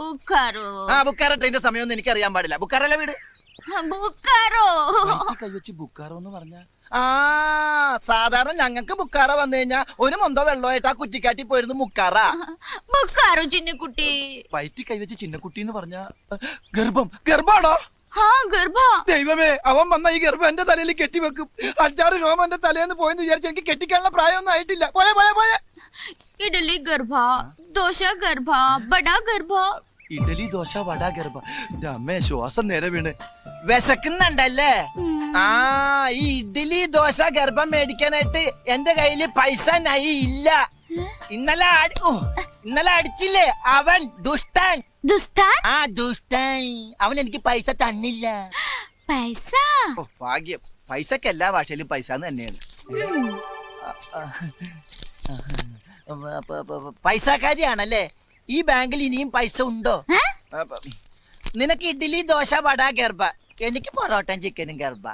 ബുക്കാറോ ആ ബുക്കാറ ട്രെയിന്റെ സമയമൊന്നും എനിക്ക് അറിയാൻ പാടില്ല. ബുക്കാറല്ല വീട്? ബുക്കാറോ കൈവച്ച് ബുക്കാറോ എന്ന് പറഞ്ഞ? ആ സാധാരണ ഞങ്ങൾക്ക് ബുക്കാറ വന്നു കഴിഞ്ഞാ ഒരു മൊന്തോ വെള്ളമായിട്ട് ആ കുറ്റിക്കാട്ടി പോയിരുന്നു മുക്കാറ. ബുക്കാറോ ചിന്നക്കുട്ടി? വയറ്റി കൈവച്ച് ചിന്നക്കുട്ടി എന്ന് പറഞ്ഞ ഗർഭം ഗർഭാണോ? ദൈവമേ അവൻ വന്ന ഈ ഗർഭം എന്റെ തലയിൽ കെട്ടിവെക്കും. അഞ്ചാറ് രോമം എന്റെ തലേന്ന് പോയെന്ന് വിചാരിച്ച എനിക്ക് കെട്ടിക്കാനുള്ള പ്രായമൊന്നും ആയിട്ടില്ല. പോയ പോയ പോയ. ഇഡലി ഗർഭ ദോശ ഗർഭ ബടാ ഗർഭ. ഇഡലി ദോശ വട ഗർഭ. അമ്മേ ശ്വാസം നേരെ വീണ്. വിശക്കുന്നുണ്ടല്ലേ? ആ ഈ ഇഡലി ദോശ ഗർഭം മേടിക്കാനായിട്ട് എന്റെ കയ്യിൽ പൈസ നൈ ഇല്ല. ഇന്നലെ ഇന്നലെ അടിച്ചില്ലേ? അവൻ ദുഷ്ടൻ. ദുഷ്ടൻ? ആ ദുഷ്ടൻ. അവൻ എനിക്ക് പൈസ തന്നില്ല. പൈസ? ഭാഗ്യം. പൈസക്ക് എല്ലാ ഭാഷയിലും പൈസ തന്നെയാണ്. പൈസക്കാരിയാണല്ലേ? ഈ ബാങ്കിൽ ഇനിയും പൈസ ഉണ്ടോ? നിനക്ക് ഇഡ്ഡലി ദോശ വട ഗർഭ. എനിക്ക് പൊറോട്ടയും ചിക്കനും ഗർഭ.